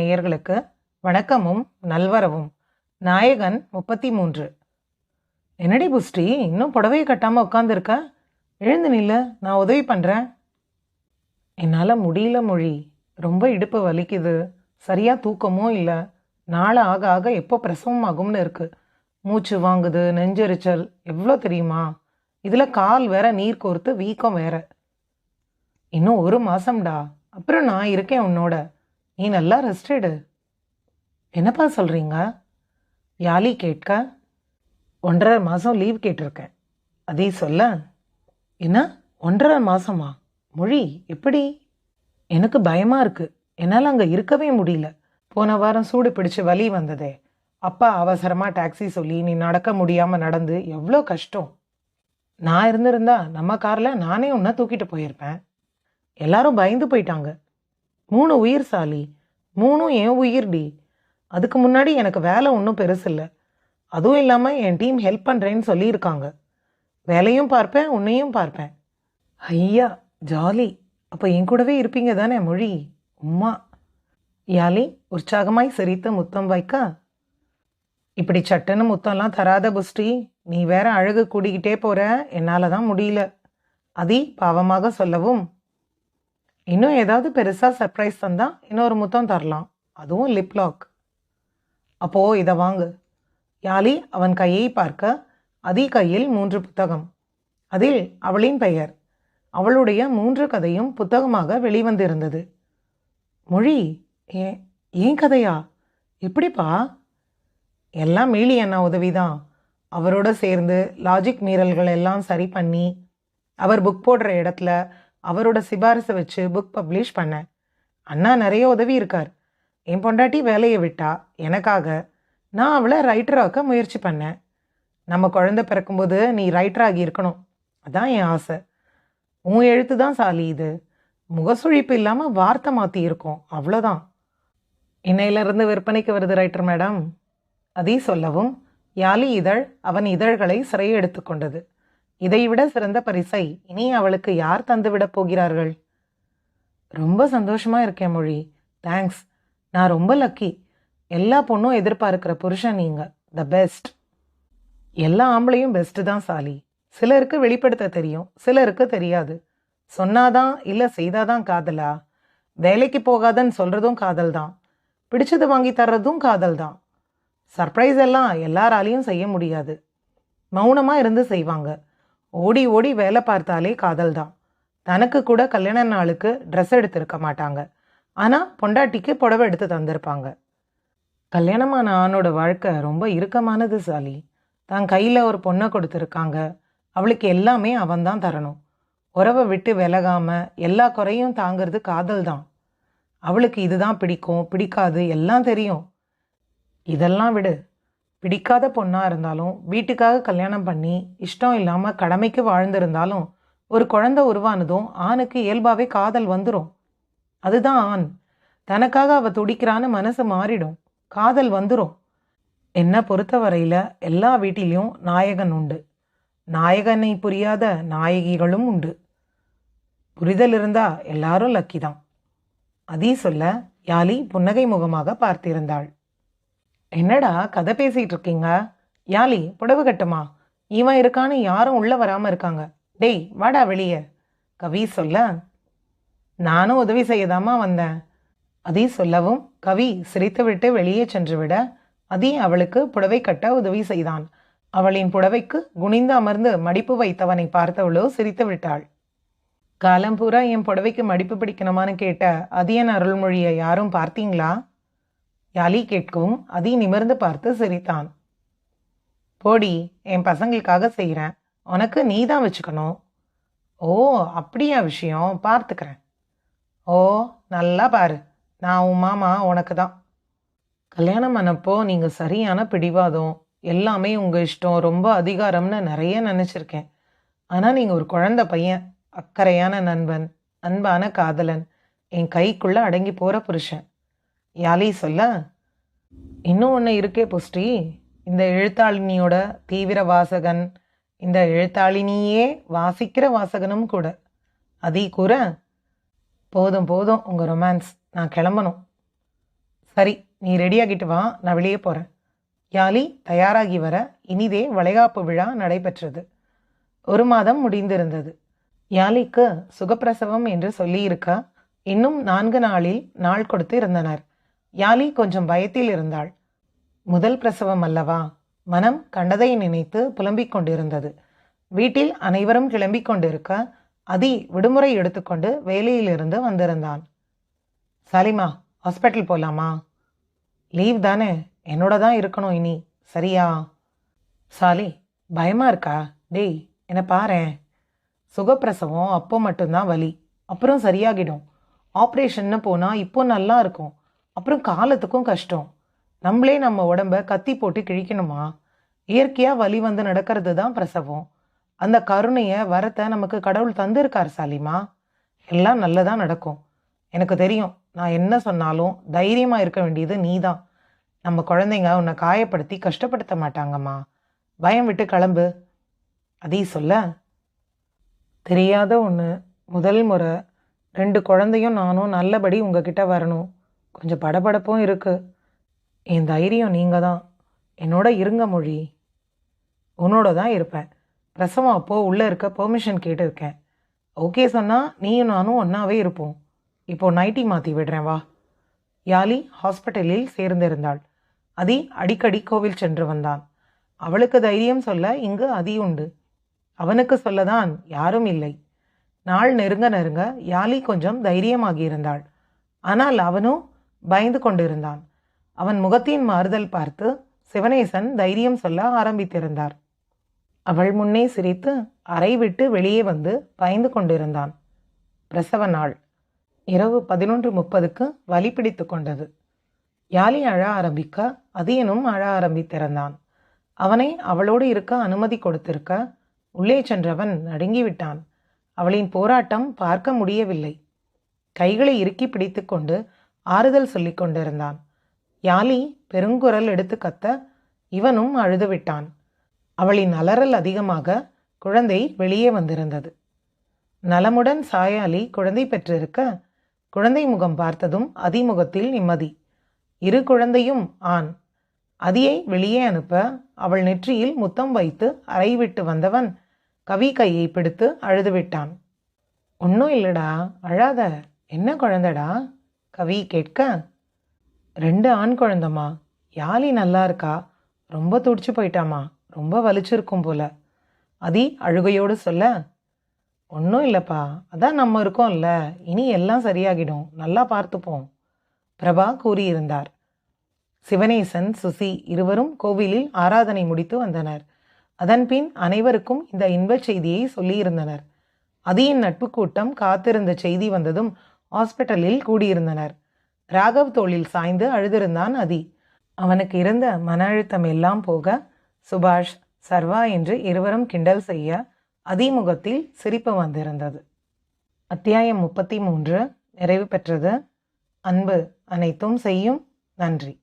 நேயர்களுக்கு வணக்கமும் நல்வரவும். நாயகன் முப்பத்தி மூன்று என்னடி புஷ்டி இன்னும் புடவையை கட்டாமல் உட்காந்துருக்க எழுந்து நில்ல நான் உதவி பண்ணுறேன் என்னால் முடியல மொழி. ரொம்ப இடுப்பு வலிக்குது. சரியாக தூக்கமும் இல்லை. நாளை ஆக ஆக எப்போ பிரசவம் ஆகும்னு இருக்கு. மூச்சு வாங்குது நெஞ்செரிச்சல். எவ்வளோ தெரியுமா? இதில் கால் வேற நீர் கோர்த்து வீக்கம் வேற. இன்னும் ஒரு மாசம்டா. அப்புறம் நான் இருக்கேன் உன்னோட. நீ நல்லா ரெஸ்ட் எடு. என்னப்பா சொல்கிறீங்க யாலி கேட்க ஒன்றரை மாதம் லீவ் கேட்டிருக்கேன். அதே சொல்ல என்ன? ஒன்றரை மாதமா மொழி எப்படி? எனக்கு பயமாக இருக்குது என்னால் அங்கே இருக்கவே முடியல. போன வாரம் சூடு பிடிச்சு வலி வந்ததே. அப்பா அவசரமாக டாக்ஸி சொல்லி நீ நடக்க முடியாமல் நடந்து எவ்வளோ கஷ்டம்? நான் இருந்திருந்தா நம்ம காரில் நானே ஒன்றா தூக்கிட்டு போயிருப்பேன். எல்லாரும் பயந்து போயிட்டாங்க. மூணு உயிர் சாலி. மூணும் என் உயிர்டி அதுக்கு முன்னாடி எனக்கு வேலை ஒன்றும் பெருசு இல்லை. அதுவும் இல்லாமல் என் டீம் ஹெல்ப் பண்ணுறேன்னு சொல்லியிருக்காங்க. வேலையும் பார்ப்பேன் உன்னையும் பார்ப்பேன். ஐயா ஜாலி. அப்போ என் கூடவே இருப்பீங்க தானே மொழி? உம்மா. யாலி உற்சாகமாய் சிரித்த முத்தம் வைக்கா. இப்படி சட்டுன்னு முத்தம்லாம் தராத புஷ்டி நீ வேற அழகு கூடிக்கிட்டே போற. என்னால் தான் முடியல. அதி பாவமாக சொல்லவும். இன்னும் ஏதாவது பெருசாக சர்ப்ரைஸ் தந்தால் இன்னொரு முத்தம் தரலாம். அதுவும் லிப்லாக் அப்போது இதை வாங்கு. யாலி அவன் கையை பார்க்க அதி கையில் மூன்று புத்தகம். அதில் அவளின் பெயர். அவளுடைய மூன்று கதையும் புத்தகமாக வெளிவந்திருந்தது. மொழி ஏன் ஏன் கதையா? எப்படிப்பா? எல்லாம் மீளி அண்ணா உதவிதான். அவரோட சேர்ந்து லாஜிக் மீறல்கள் எல்லாம் சரி பண்ணி அவர் புக் போடுற இடத்துல அவரோட சிபாரிசை வச்சு புக் பப்ளிஷ் பண்ணேன் அண்ணா நிறைய உதவி இருக்கார். என் பொண்டாட்டி வேலையை விட்டா எனக்காக நான் அவளை ரைட்டராக்க முயற்சி பண்ணேன். நம்ம குழந்தை பிறக்கும்போது நீ ரைட்டராகி இருக்கணும். அதான் என் ஆசை. உன் எழுத்து தான் சாலி இது. முகசுழிப்பு இல்லாமல் வார்த்தை மாற்றி இருக்கும். அவ்வளோதான் இன்னையிலிருந்து விற்பனைக்கு வருது ரைட்டர் மேடம் அதே சொல்லவும் யாலி இதழ் அவன் இதழ்களை சிறைய எடுத்துக்கொண்டது இதைவிட சிறந்த பரிசை இனி அவளுக்கு யார் தந்துவிடப் போகிறார்கள்? ரொம்ப சந்தோஷமா இருக்கேன் மொழி. தேங்க்ஸ் நான் ரொம்ப லக்கி எல்லா பொண்ணும் எதிர்பார்க்கிற புருஷன் நீங்க. த பெஸ்ட் எல்லா ஆம்பளையும் பெஸ்ட் தான் சாலி. சிலருக்கு வெளிப்படுத்த தெரியும் சிலருக்கு தெரியாது. சொன்னாதான் இல்லை செய்தாதான் காதலா? வேலைக்கு போகாதன்னு சொல்றதும் காதல் தான். பிடிச்சது வாங்கி தர்றதும் காதல் தான். சர்ப்ரைஸ் எல்லாம் எல்லாராலையும் செய்ய முடியாது. மௌனமாக இருந்து செய்வாங்க. ஓடி ஓடி வேலை பார்த்தாலே காதல் தான் தனக்கு கூட கல்யாண நாளுக்கு ட்ரெஸ் எடுத்திருக்க மாட்டாங்க. ஆனால் பொண்டாட்டிக்கு புடவை எடுத்து தந்திருப்பாங்க. கல்யாணமான ஆணோட வாழ்க்கை ரொம்ப இறுக்கமானது சாலி. தான் கையில் ஒரு பொண்ணை கொடுத்துருக்காங்க. அவளுக்கு எல்லாமே அவன் தான் தரணும். உறவை விட்டு விலகாமல் எல்லா குறையும் தாங்கிறது காதல் தான் அவளுக்கு இதுதான் பிடிக்கும் பிடிக்காது எல்லாம் தெரியும். இதெல்லாம் விடு. பிடிக்காத பொண்ணாக இருந்தாலும் வீட்டுக்காக கல்யாணம் பண்ணி இஷ்டம் இல்லாமல் கடமைக்கு வாழ்ந்திருந்தாலும் ஒரு குழந்தை உருவானதும் ஆணுக்கு இயல்பாகவே காதல் வந்துடும் அதுதான் ஆண். தனக்காக அவள் துடிக்கிறான்னு மனசு மாறிடும். காதல் வந்துடும் என்னை பொறுத்தவரையில் எல்லா வீட்டிலையும் நாயகன் உண்டு. நாயகனை புரியாத நாயகிகளும் உண்டு. புரிதல் இருந்தால் எல்லாரும் லக்கி தான். அதீ சொல்ல யாலி புன்னகை முகமாக பார்த்திருந்தாள். என்னடா கதை பேசிட்டு இருக்கீங்க? யாலி புடவை கட்டுமா? இவன் இருக்கான்னு யாரும் உள்ள வராம இருக்காங்க. டேய் வாடா வெளியே. கவி சொல்ல நானும் உதவி செய்யதாமா வந்தேன். அதீ சொல்லவும் கவி சிரித்துவிட்டு வெளியே சென்று விட அதீ அவளுக்கு புடவை கட்ட உதவி செய்தான். அவளின் புடவைக்கு குனிந்து அமர்ந்து மடிப்பு வைத்தவனை பார்த்தவளோ சிரித்து விட்டாள். காலம்பூரா என் புடவைக்கு மடிப்பு பிடிக்கணுமான்னு கேட்ட அதியன் அருள்மொழியை யாரும் பார்த்தீங்களா? யாலி கேட்கவும் அதி நிமிர்ந்து பார்த்து சிரித்தான். போடி என் பசங்களுக்காக செய்கிறேன். உனக்கு நீ தான் வச்சுக்கணும். ஓ அப்படியா விஷயம். பார்த்துக்கிறேன். ஓ நல்லா பாரு. நான் உன் மாமா உனக்கு தான். கல்யாணம் பண்ணப்போ நீங்கள் சரியான பிடிவாதம். எல்லாமே உங்கள் இஷ்டம். ரொம்ப அதிகாரம்னு நிறைய நினச்சிருக்கேன். ஆனால் நீங்கள் ஒரு குழந்தை பையன். அக்கறையான நண்பன். அன்பான காதலன். என் கைக்குள்ளே அடங்கி போகிற புருஷன். யாலி சொல்ல. இன்னும் ஒன்று இருக்கே புஷ்டி. இந்த எழுத்தாளினியோட தீவிர வாசகன் இந்த எழுத்தாளினியே வாசிக்கிற வாசகனும் கூட. அதீ கூற போதும் போதும் உங்கள் ரொமான்ஸ். நான் கிளம்பணும். சரி நீ ரெடியாகிட்டு வா. நான் வெளியே போகிறேன் யாலி தயாராகி வர. இனிதே வளைகாப்பு விழா நடைபெற்றது. ஒரு மாதம் முடிந்திருந்தது. யாலிக்கு சுகப்பிரசவம் என்று சொல்லியிருக்க இன்னும் நான்கு நாளில் நாள் கொடுத்து இருந்தனர். யாலி கொஞ்சம் பயத்தில் இருந்தாள். முதல் பிரசவம் அல்லவா? மனம் கண்டதை நினைத்து புலம்பிக் கொண்டிருந்தது. வீட்டில் அனைவரும் கிளம்பிக் கொண்டிருக்க அதி விடுமுறை எடுத்துக்கொண்டு வேலையிலிருந்து வந்திருந்தான். சலிமா ஹாஸ்பிட்டல் போகலாமா லீவ் தானே என்னோட தான் இருக்கணும் இனி சரியா? சாலி பயமா இருக்கா? டேய் என்னை பாரேன் சுகப்பிரசவம் அப்போ மட்டும்தான் வலி அப்புறம் சரியாகிடும். ஆப்ரேஷன்னு போனால் இப்போ நல்லா இருக்கும். அப்புறம் காலத்துக்கும் கஷ்டம். நம்மளே நம்ம உடம்ப கத்தி போட்டு கிழிக்கணுமா? இயற்கையாக வலி வந்து நடக்கிறது தான் பிரசவம். அந்த கருணையை வரத்தை நமக்கு கடவுள் தந்திருக்கார் சாலிமா. எல்லாம் நல்லதாக நடக்கும். எனக்கு தெரியும். நான் என்ன சொன்னாலும் தைரியமாக இருக்க வேண்டியது நீ தான் நம்ம குழந்தைங்க உன்னை காயப்படுத்தி கஷ்டப்படுத்த மாட்டாங்கம்மா. பயம் விட்டு கிளம்பு. அதே சொல்ல தெரியாத ஒன்று முதல் முறை ரெண்டு குழந்தையும் நானும் நல்லபடி உங்ககிட்ட வரணும். கொஞ்சம் படபடப்பும் இருக்குது என் தைரியம் நீங்கள் தான் என்னோட இருங்க மொழி. உன்னோட தான் இருப்பேன். பிரசவம் அப்போது உள்ளே இருக்க பெர்மிஷன் கேட்டிருக்கேன். ஓகே சொன்னால் நீயும் நானும் ஒன்றாவே இருப்போம். இப்போது நைட்டி மாற்றி விடுறேன் வா. யாலி ஹாஸ்பிட்டலில் சேர்ந்திருந்தாள். அதி அடிக்கடி கோவில் சென்று வந்தான். அவளுக்கு தைரியம் சொல்ல இங்கு அதி உண்டு. அவனுக்கு சொல்லதான் யாரும் இல்லை. நாள் நெருங்க நெருங்க யாலி கொஞ்சம் தைரியமாகி இருந்தாள். ஆனால் அவனும் பயந்து கொண்டிருந்தான். அவன் முகத்தின் மாறுதல் பார்த்து சிவனேசன் தைரியம் சொல்ல ஆரம்பித்திருந்தார். அவள் முன்னே சிரித்து அறை விட்டு வெளியே வந்து பயந்து கொண்டிருந்தான். பிரசவ நாள். இரவு பதினொன்று முப்பதுக்கு வலி பிடித்து கொண்டது. யாலி அழ ஆரம்பிக்க அதியனும் அழ ஆரம்பித்திருந்தான். அவனை அவளோடு இருக்க அனுமதி கொடுத்திருக்க உள்ளே சென்றவன் நடுங்கிவிட்டான். அவளின் போராட்டம் பார்க்க முடியவில்லை. கைகளை இறுக்கி பிடித்துக்கொண்டு ஆறுதல் சொல்லிக் கொண்டிருந்தான். யாலி பெருங்குரல் எடுத்து கத்த இவனும் அழுதுவிட்டான் அவளின் அலறல் அதிகமாக குழந்தை வெளியே வந்திருந்தது. நலமுடன் சாயாலி குழந்தை பெற்றிருக்க குழந்தை முகம் பார்த்ததும் அதிமுகத்தில் நிம்மதி. இரு குழந்தையும் ஆண். அதியை வெளியே அனுப்ப அவள் நெற்றியில் முத்தம் வைத்து அறை விட்டு வந்தவன் கவி கையை பிடித்து அழுதுவிட்டான் ஒன்றும் இல்லடா அழாத. என்ன குழந்தைடா? கவி கேட்க ரெண்டு ஆண் குழந்தம்மா. யாலி நல்லா இருக்கா? ரொம்ப துடிச்சு போயிட்டாமா ரொம்ப வலிச்சிருக்கும் போல. அதி அழுகையோடு சொல்ல ஒன்றும் இல்லைப்பா. அதான் நம்ம இருக்கோம்ல. இனி எல்லாம் சரியாகிடும். நல்லா பார்த்துப்போம். பிரபா கூறியிருந்தார். சிவனேசன் சுசி இருவரும் கோவிலில் ஆராதனை முடித்து வந்தனர். அதன்பின் அனைவருக்கும் இந்த இன்பச் செய்தியை சொல்லியிருந்தனர். அதியின் நட்பு கூட்டம் காத்திருந்த செய்தி வந்ததும் ஹாஸ்பிட்டலில் கூடியிருந்தனர். ராகவ் தோளில் சாய்ந்து அழுதிருந்தான் அதி. அவனுக்கு இருந்த மன அழுத்தம் எல்லாம் போக சுபாஷ் சர்வா என்று இருவரும் கிண்டல் செய்ய அதிமுகத்தில் சிரிப்பு வந்திருந்தது. அத்தியாயம் முப்பத்தி மூன்று நிறைவு பெற்றது. அன்பு அனைத்தும் செய்யும் நன்றி.